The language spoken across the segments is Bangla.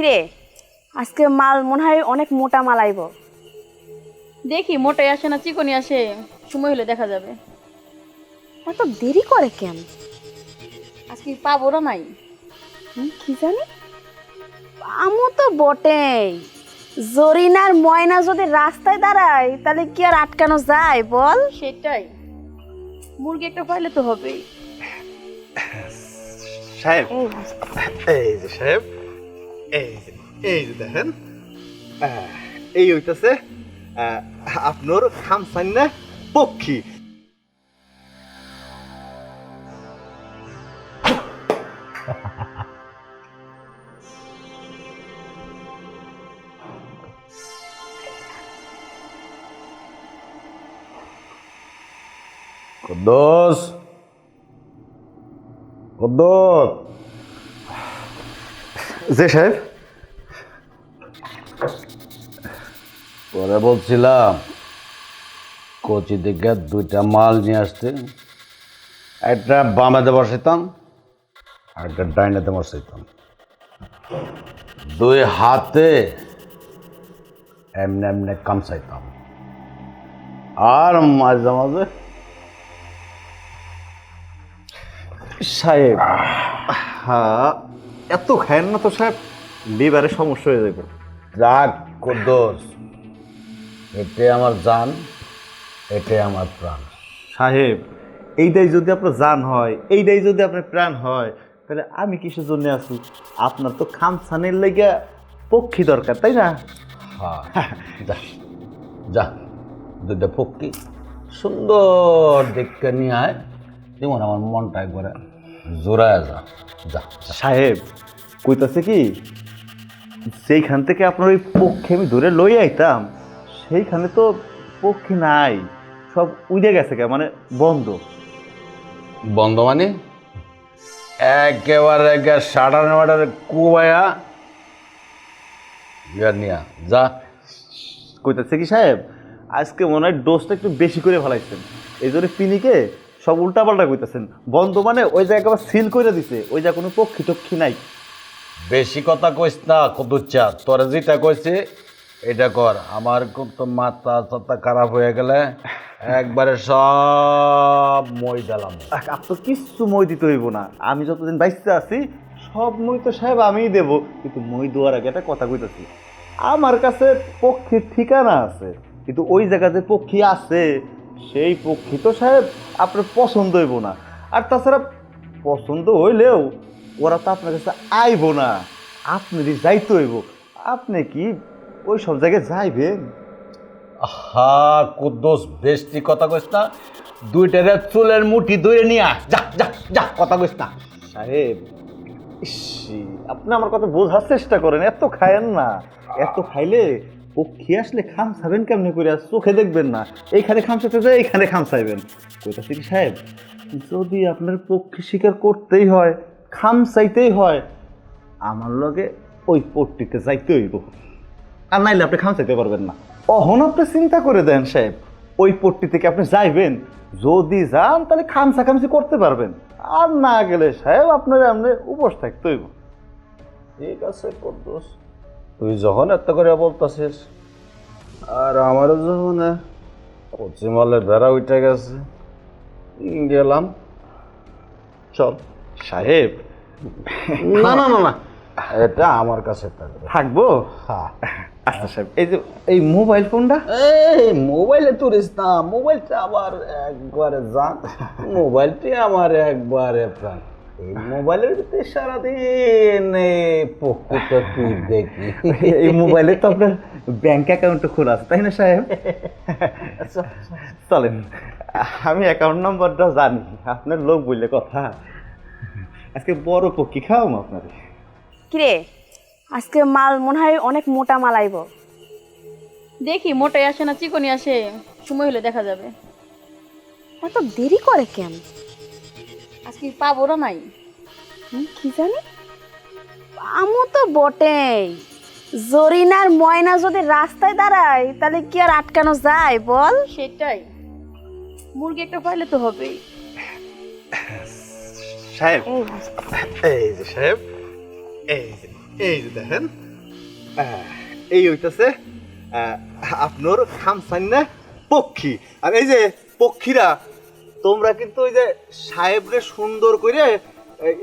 কিরে? আজকে মাল মনে হয় অনেক মোটা মাল আইব। দেখি মোটাই আসে না চিকনি আসে। সময় হলে দেখা যাবে। এত দেরি করে কেন? আজকে পাবো না নাই? হুম, কি জানি? আমও তো বটেই। জরিনার ময়না যদি রাস্তায় দাঁড়ায় তাহলে কি আর আটকানো যায় বল? সেটাই। মুরগি একটা পাইলে তো হবেই। সাহেব এই এই যে সাহেব। এই যে এই যে দেখেন। আহ, এই হইতাছে আহ, আপনার খামসান না পক্ষী। কুদ্দুস। কুদ্দুস। যে সাহেব? পরে বলছিলাম কোচি থেকে দুইটা মাল নিয়ে আসতে। একটা বামেতে বসাইতাম আর একটা ডাইনেতে বসাইতাম দুই হাতে এমনি এমনি কামসাইতাম আর মাঝে মাঝে সাহেব হ্যাঁ এত খায়েন না তো সাহেব? লিভারে সমস্যা হয়ে যাবে রাগ কুদ্দুস। এটাই আমার জান এটাই আমার প্রাণ। সাহেব এইটাই যদি আপনার জান হয় এইটাই যদি আপনার প্রাণ হয় তাহলে আমি কিসের জন্য আছি? আপনার তো খামসানের লেগে পক্ষী দরকার তাই না? হ্যাঁ যা যা দুইটা পক্ষী সুন্দর দেখতে নিয়ে আয়। যেমন আমার মনটা একবারে জোড়ায় যা যা। সাহেব কইতাছে কি সেইখান থেকে আপনার ওই পক্ষী আমি ধরে লই আইতাম সেইখানে তো পক্ষী নাই সব উড়ে গেছে কে মানে বন্ধ। বন্ধ মানে? একেবারে একে সাড়া নেওয়াটার কুবায়া। নিয়া যা। কইতাছে কি সাহেব আজকে মনে হয় ডোজটা একটু বেশি করে ফেলাইছেন। এই জন্য পিনিকে সব উল্টাপাল্টা কইতাছেন। বন্ধ মানে ওই জায়গা আবার সিল করে দিছে ওই জায়গা কোনো পক্ষী টক্ষী নাই। বেশি কথা কইস না কদুচ্চা। তোরা যেটা কইছে এটা কর। আমার তো মাথা চাতা খারাপ হয়ে গেলে একবারে সব মই দিলাম। আহ, আপনার কিচ্ছু মই দিতে হইব না। আমি যতদিন বাইসতে আছি সব মই তো সাহেব আমিই দেব। কিন্তু মই দেওয়ার আগে একটা কথা কইতাছি। আমার কাছে পক্ষীর ঠিকানা আছে কিন্তু ওই জায়গাতে পক্ষী আছে। সেই পক্ষী তো সাহেব আপনার পছন্দ হইব না। আর তাছাড়া পছন্দ হইলেও ওরা তো আপনার কাছে আইব না। আপনারই যাইতে হইব। আপনি কি ওই সব জায়গায় যাইবেন? হা কুদ্দোস বেশি কথা কইস না। দুইটারে চুলের মুঠি ধরে নিয়ে আয়। যা যা যা কথা কইস না। সাহেব ইস, আপনি আমার কথা বোঝার চেষ্টা করেন এত খায়েন না। এত খাইলে পক্ষী আসলে খাম খাবেন কেমনি করে চোখে দেখবেন না। এইখানে খাম খামসাতে যায়, এইখানে খামসাইবেন কইতাছে কি সাহেব, যদি আপনার পক্ষী শিকার করতেই হয়, খাম চাইতেই হয়, আমার লগে ওই পট্টিতে যাইতে হইব। আর নাইলে আপনি খাম চাইতে পারবেন না। অহন আপনি চিন্তা করে দেন সাহেব, ওই পট্টি থেকে আপনি যাইবেন? যদি যান, তাহলে খামসা খামসি করতে পারবেন। আর না গেলে সাহেব, আপনার আপনি উপোস থাকতে হইব। ঠিক আছে, কুদ্দোস। তুই যখন এত করে বলতাছিস। আর আমারও যখন কচিমালে বেড়া উঠে গেছে। গেলাম। চল। সাহেব। না না না না। এটা আমার কাছে থাকবে। থাকব? হ্যাঁ। আচ্ছা সাহেব এই যে এই মোবাইল ফোনটা? এই মোবাইলে তুলিস না। মোবাইলটা আমার একবারে জান মোবাইলটি আমার একবারে প্রাণ। এই মোবাইলের ভিতরে সারাদিন তুই দেখি? এই মোবাইলে তো আপনার ব্যাংক অ্যাকাউন্ট খোলা আছে তাই না সাহেব? চলেন। আমি অ্যাকাউন্ট নাম্বারটা জানি আপনার লোক বললে কথা। আজকে বড় পক্ষী খাওয়াম আপনার কিরে আজকে মাল মনে হয় অনেক মোটা মাল আইব। দেখি মোটাই আসে না চিকনি আসে। সময় হলে দেখা যাবে। এত দেরি করে কেন? আজকে পাবো না নাই কি জানি? আমও তো বটেই। জরিনার ময়না যদি রাস্তায় দাঁড়ায় তাহলে কি আর আটকানো যায় বল? সেটাই। মুরগি একটা পাইলে তো হবেই। সাহেব এই এই যে সাহেব এই যে এই যে দেখেন এই হইতাছে আপনার খামসান না পক্ষী। আর এই যে পক্ষীরা তোমরা কিন্তু ওই যে সাহেবরে সুন্দর করে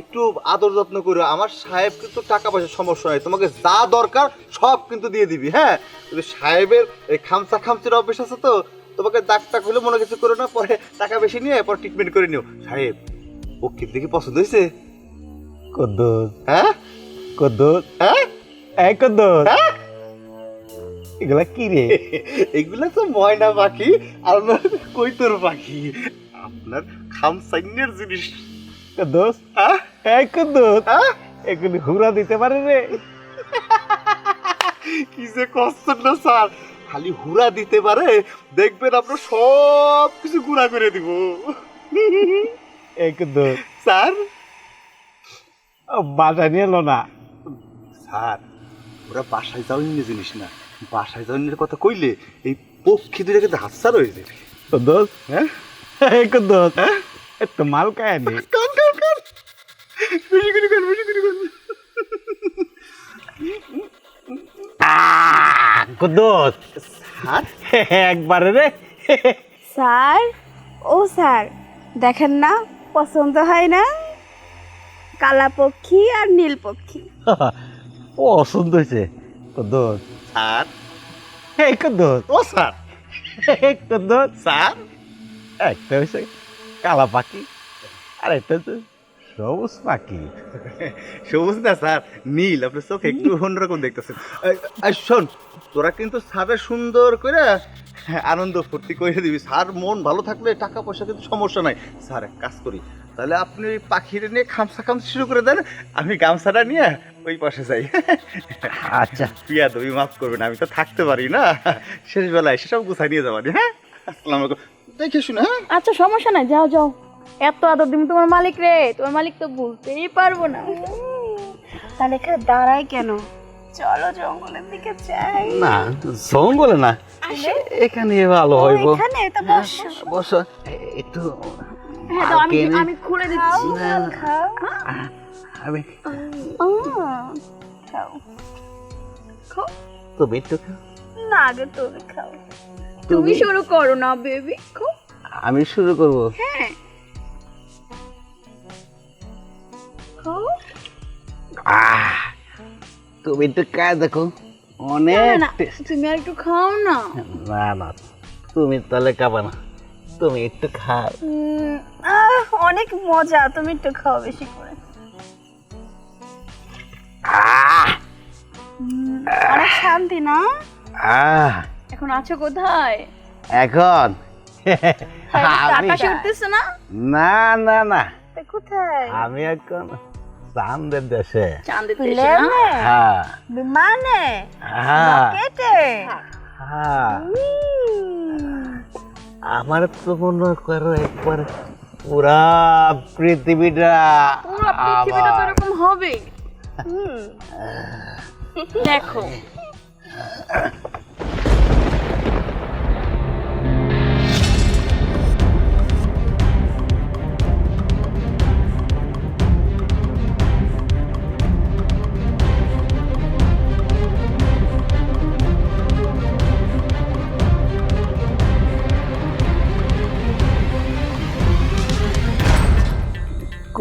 একটু আদর যত্ন করো। আমার সাহেব কিন্তু টাকা পয়সার সমস্যা নাই। তোমাকে যা দরকার সব কিন্তু দিয়ে দিবি হ্যাঁ? কিন্তু সাহেবের এই খামচা খামচির অভ্যেস আছে তো তোমাকে দাগ টাক হলে মনে কিছু করো না পরে টাকা বেশি নিয়ে পরে ট্রিটমেন্ট করে নিও। সাহেব পক্ষীর দেখি পছন্দ হয়েছে? কদ্দুস হ্যাঁ? কদ্দুস হ্যাঁ? এই কদ্দুস এগুলা কি রে? এগুলা তো ময়না পাখি আর আপনার কৈতর পাখি? আপনার খামসাইনের জিনিস। এই কদ্দুস হ্যাঁ এগুলি হুরা দিতে পারে রে। কি যে কষ্ট না স্যার। খালি হুরা দিতে পারে দেখবেন আপনার সব কিছু গুড়া করে দিব। এই কদ্দুস স্যার? বাজা নিয়ে এলো না? স্যার ওরা বাসায় যাওয়া নিয়ে জিনিস না। বাসায় যাওয়া কথা কইলে এই পক্ষী দুটো কিন্তু হাতসার হয়ে যাবে। কদ্দুস হ্যাঁ? কদ্দুস একটু মাল খায় নি। কান কান কান বেশি করে কান বেশি করে কান কদ্দুস স্যার একবারে রে। স্যার ও স্যার দেখেন না পছন্দ হয় না। কালা পক্ষী আর নীল পক্ষী। ও সুন্দর হয়েছে। কদ্দুস স্যার। এই কদ্দুস ও স্যার। কদ্দুস স্যার। একটা হয়েছে কালা পাখি আর একটা হচ্ছে সবুজ পাখি সবুজ না স্যার নীল আপনার চোখ একটু অন্যরকম দেখতেছেন শোন তোরা কিন্তু স্যারের সুন্দর করে আনন্দ ফুর্তি করে দিবি। স্যার মন ভালো থাকলে টাকা পয়সা কিন্তু সমস্যা নাই। স্যার এক কাজ করি। তাহলে আপনি ওই পাখিটা নিয়ে খামসা খামসা শুরু করে দেন। আমি গামছাটা নিয়ে ওই পাশে যাই। আচ্ছা। প্রিয়া তুমি মাফ করবেন আমি তো থাকতে পারি না। শেষ বেলায় সেসব গুছাই নিয়ে যাবানি হ্যাঁ? আসসালামু আলাইকুম। দেখে শুনে হ্যাঁ? আচ্ছা সমস্যা নাই যাও যাও। এত আদর দিন তোমার মালিক রে তোমার মালিক তো ভুলতেই পারব না। তাহলে এখানে দাঁড়াই কেন? চলো জঙ্গলের দিকে যাই। না জঙ্গলে না এখানে ভালো হইব এখানে? তো বসো। বস। একটু হ্যাঁ তো আমি আমি খুলে দিচ্ছি। আমি খাও। তুমি একটু খাও। না আগে তুমি খাও। তুমি শুরু করো না বেবি খুব আমি শুরু করব? হ্যাঁ। তুমি একটু কাজ দেখো অনেক তুমি আর একটু খাও না। না না তুমি তাহলে খাবা না। তুমি একটু খাও। অনেক মজা তুমি একটু খাও বেশি করে। অনেক শান্তি না? আহ। এখন আছো কোথায়? এখন? আমি আকাশে উঠতেছে না? না না না। কোথায়? আমি এখন চান্দের দেশে। চাঁদে প্লেনে? হ্যাঁ। বিমানে? হ্যাঁ। রকেটে? হ্যাঁ। আমার তো মনে করো একবার পুরা পৃথিবীটা পুরো পৃথিবীটা তো এরকম হবে। দেখো।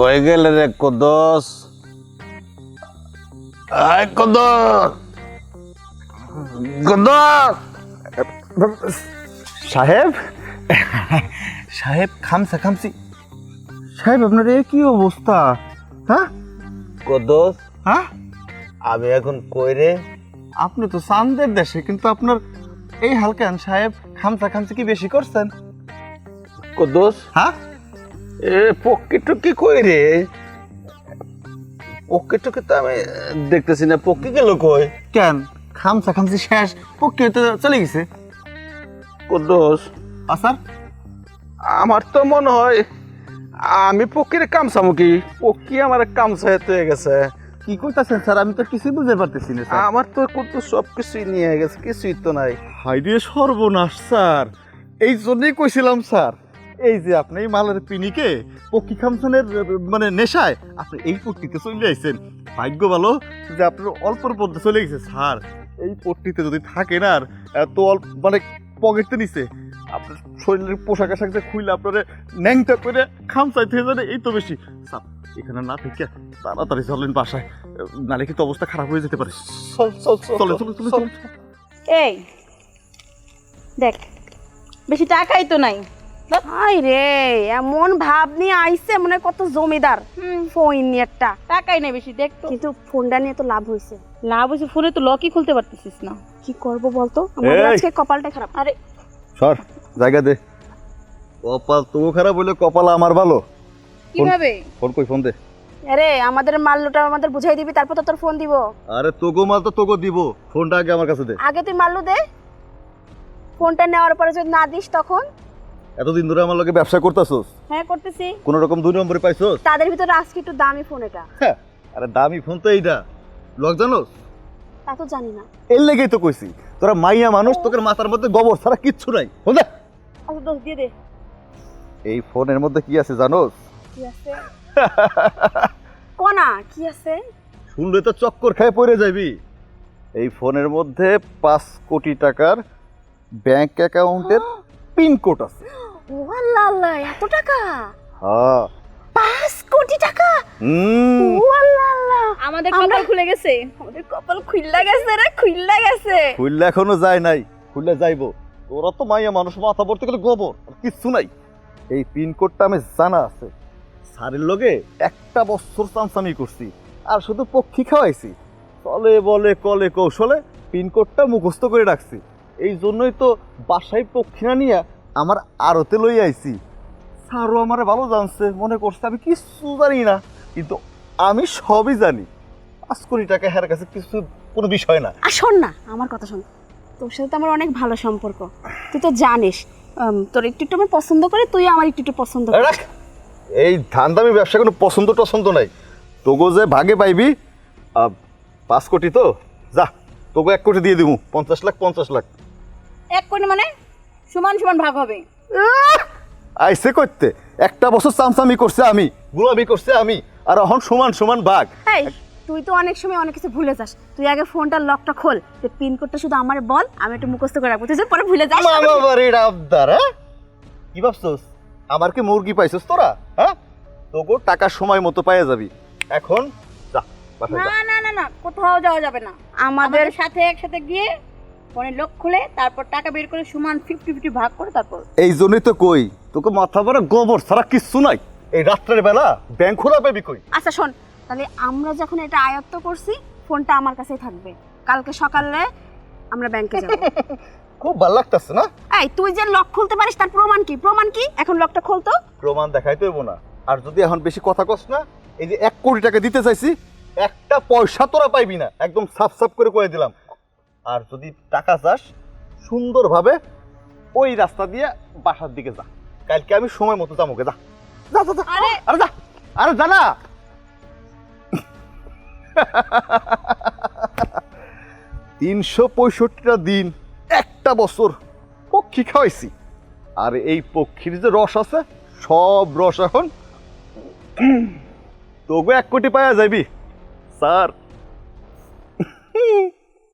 কই গেলে রে কদস। আয় কদস। কদস। সাহেব? সাহেব খামসা খামসি। সাহেব আপনার এ কি অবস্থা? হ্যাঁ? কদস। হ্যাঁ? আমি এখন কই রে? আপনি তো চান্দের দেশে কিন্তু আপনার এই হালকান সাহেব খামসা খামসি কি বেশি করছেন? কদস। হ্যাঁ? এ পক্ষী টুকি কই রে? পক্ষী টুকি তো আমি দেখতেছি না পক্ষী গেল কই? কেন? খামসা খামসি শেষ পক্ষী তো চলে গেছে। কদস আসার আমার তো মনে হয় আমি পক্ষীর কামসামু কি পক্ষী আমার কামসায় হয়ে গেছে। কি করতেছেন স্যার? আমি তো কিছুই বুঝতে পারতেছি না আমার তো কিন্তু সব কিছুই নিয়ে গেছে কিছুই তো নাই। হাইরে সর্বনাশ স্যার। এই জন্যই কইছিলাম স্যার। এই যে আপনি এই মালের পিনিকে পক্ষী খামসনের মানে নেশায় আপনি এই পক্ষীতে চলে আইছেন। ভাগ্য ভালো যে আপনার অল্পর মধ্যে চলে গেছে স্যার। এই পট্টিতে যদি থাকে না আর এত অল্প মানে পকেটতে নিছে আপনার শরীরের পোশাক আশাক যে খুইলে আপনার ন্যাংটা করে খামচাই থেকে যাবে এই তো বেশি। স্যার এখানে না থেকে তাড়াতাড়ি চলেন বাসায়। নালে কিন্তু অবস্থা খারাপ হয়ে যেতে পারে। চলে চলে চলে এই দেখ বেশি টাকাই তো নাই। হাই রে এমন ভাব নিয়ে আইছে মনে কত জমিদার। ফোন নিয়ে একটা। টাকাই নাই বেশি দেখ কিন্তু ফোনটা নিয়ে তো লাভ হয়েছে লাভ হয়েছে ফোনে তো লকই খুলতে পারতেছিস না। কি করব বলতো? আমাদের এই! আজকে কপালটা খারাপ। আরে। সর জায়গা দে। কপাল তো খারাপ হইলে কপাল আমার ভালো। কীভাবে? ফোন কই ফোন দে। আরে আমাদের মাল্লুটা আমাদের বুঝাই দিবি তারপর তো তোর ফোন দিব। আরে তোগো মাল তো তোগো দিব। ফোনটা আগে আমার কাছে দে। আগে তুই মাল্লু দে। ফোনটা নেওয়ার পরে যদি না দিস তখন? এতদিন ধরে আমার লগে ব্যবসা করতেছস? হ্যাঁ করতেছি। কোন রকম দুই নম্বরে পাইছস? তাদের ভিতরে আজকে একটু দামি ফোন এটা। হ্যাঁ, আরে দামি ফোন তো এইটা লগ জানোস? তা তো জানি না। এর লেগেই তো কইছি তোরা মাইয়া মানুষ তোকে মাথার মধ্যে গোবর ছাড়া কিচ্ছু নাই। দে আচ্ছা দোষ দিয়ে দে। এই ফোনের মধ্যে কি আছে জানোস? কি আছে? কোনা কি আছে? শুনলে তো চক্কর খেয়ে পড়ে যাবি। এই ফোনের মধ্যে পাঁচ কোটি টাকার ব্যাংক অ্যাকাউন্টের পিন কোড আছে। ও আল্লাহ আল্লাহ এত টাকা? হ্যাঁ। পাঁচ কোটি টাকা? হুম। ও আল্লাহ। আল্লাহ আমাদের কপাল খুলে গেছে। আমাদের কপাল খুইল্লা গেছে রে খুইল্লা গেছে। খুললে এখনও যায় নাই খুললে যাইবো। তোরা তো মাইয়া মানুষ মাথা পড়তে গেলে গোবর আর কিচ্ছু নাই। এই পিনকোডটা আমি জানা আছে। স্যারের লগে একটা বছর চামচামি করছি আর শুধু পক্ষী খাওয়াইছি। চলে বলে কলে কৌশলে পিনকোডটা মুখস্থ করে রাখছি। এই জন্যই তো বাসায় পক্ষী না নিয়ে আমার আরতে লই আইছি। স্যারও আমারে ভালো জানছে মনে করছে আমি কিচ্ছু জানি না কিন্তু আমি সবই জানি। পাঁচ কোটি টাকা হের কাছে কিছু কোনো বিষয় না। আর শোন না আমার কথা শোন। তোর সাথে তো আমার অনেক ভালো সম্পর্ক। তুই তো জানিস তোর একটু একটু আমি পছন্দ করি তুই আমার একটু একটু পছন্দ করিস। রাখ। এই ধান দামি ব্যবসা কোনো পছন্দ টছন্দ নাই। তোগো যে ভাগে পাইবি আহ, পাঁচ কোটি তো যা তোগো এক কোটি দিয়ে দিব পঞ্চাশ লাখ পঞ্চাশ লাখ। এক কোটি মানে সমান সমান ভাগ হবে। আইসে করতে। একটা বছর চামচামি করছে আমি গুলামি করছে আমি আর এখন সমান সমান ভাগ। এই তুই তো অনেক সময় অনেক কিছু ভুলে যাস। তুই আগে ফোনটার লকটা খোল যে পিনকোডটা শুধু আমার বল আমি একটু মুখস্থ করে রাখব। তুই যে পরে ভুলে যাস। মামা বাড়ির আবদার হ্যাঁ? কি ভাবছস? আমার কি মুরগি পাইছস তোরা হ্যাঁ? তোগো টাকা সময় মতো পাইয়া যাবি। এখন যা বাসায় যা। না না না না কোথাও যাওয়া যাবে না। আমাদের সাথে একসাথে গিয়ে ফোনে লোক খুলে তারপর টাকা বের করে সমান ফিফটি ফিফটি ভাগ করে তারপর এই জন্যই তো কই তোকে মাথা ভরা গোবর ছাড়া কিচ্ছু নাই। এই রাত্রের বেলা ব্যাংক খোলা পাবি কই? আচ্ছা শোন তাহলে আমরা যখন এটা আয়ত্ত করছি ফোনটা আমার কাছেই থাকবে। কালকে সকালে আমরা ব্যাংকে যাব। খুব ভালো লাগতেছে না? এই তুই যে লক খুলতে পারিস তার প্রমাণ কি? প্রমাণ কি? এখন লকটা খুলতো প্রমাণ দেখাইতে হইব না। আর যদি এখন বেশি কথা কস না এই যে এক কোটি টাকা দিতে চাইছি একটা পয়সা তোরা পাইবি না। একদম সাফ সাফ করে কয়ে দিলাম। আর যদি টাকা চাস সুন্দরভাবে ওই রাস্তা দিয়ে বাসার দিকে যা। কালকে আমি সময় মতো যাব যা। যা যা আরে যা। আরে যা না। তিনশো পঁয়ষট্টিটা দিন একটা বছর পক্ষী খাওয়াইছি। আর এই পক্ষীর যে রস আছে সব রস এখন তবু এক কোটি পাওয়া যাবি। স্যার।